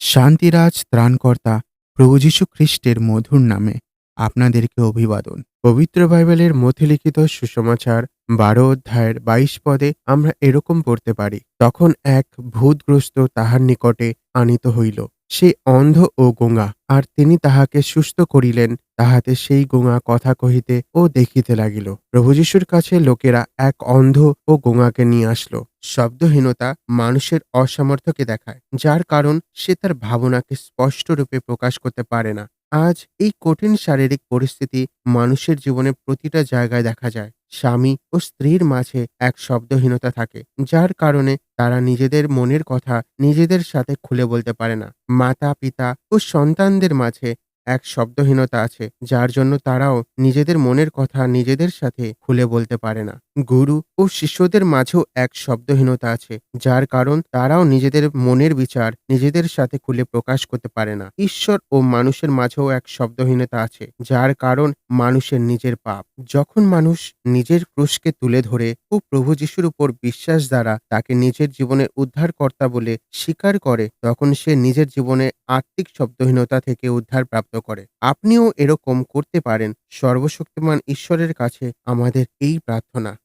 শান্তিরাজ ত্রাণকর্তা প্রভু যীশু খ্রিস্টের মধুর নামে আপনাদেরকে অভিবাদন। পবিত্র বাইবেলের মথিলিখিত সুসমাচার বারো অধ্যায়ের বাইশ পদে আমরা এরকম পড়তে পারি, তখন এক ভূতগ্রস্ত তাহার নিকটে আনিত হইল। সে অন্ধ ও গোঙা, আর তিনি তাহাকে সুস্থ করিলেন, তাহাতে সেই গোঙা কথা কহিতে ও দেখিতে লাগিল। প্রভু যীশুর কাছে লোকেরা এক অন্ধ ও গোঙাকে নিয়ে আসলো। শব্দহীনতা মানুষের অসামর্থ্যকে দেখায়, যার কারণ সে তার ভাবনাকে স্পষ্ট রূপে প্রকাশ করতে পারে না। আজ এই কঠিন শারীরিক পরিস্থিতি মানুষের জীবনে প্রতিটা জায়গায় দেখা যায়। স্বামী ও স্ত্রীর মাঝে এক শব্দহীনতা থাকে, যার কারণে তারা নিজেদের মনের কথা নিজেদের সাথে খুলে বলতে পারে না। মাতা, পিতা ও সন্তানদের মাঝে এক শব্দহীনতা আছে, যার জন্য তারাও নিজেদের মনের কথা নিজেদের সাথে খুলে বলতে পারে না। গুরু ও শিষ্যদের মাঝেও এক শব্দহীনতা আছে, যার কারণ তারাও নিজেদের মনের বিচার নিজেদের সাথে খুলে প্রকাশ করতে পারে না। ঈশ্বর ও মানুষের মাঝেও এক শব্দহীনতা আছে, যার কারণ মানুষের নিজের পাপ। যখন মানুষ নিজের ক্রুশকে তুলে ধরে ও প্রভু যিশুর উপর বিশ্বাস দ্বারা তাকে নিজের জীবনের উদ্ধারকর্তা বলে স্বীকার করে, তখন সে নিজের জীবনে আত্মিক শব্দহীনতা থেকে উদ্ধার প্রাপ্ত করে। আপনিও এরকম করতে পারেন। সর্বশক্তিমান ঈশ্বরের কাছে আমাদের এই প্রার্থনা।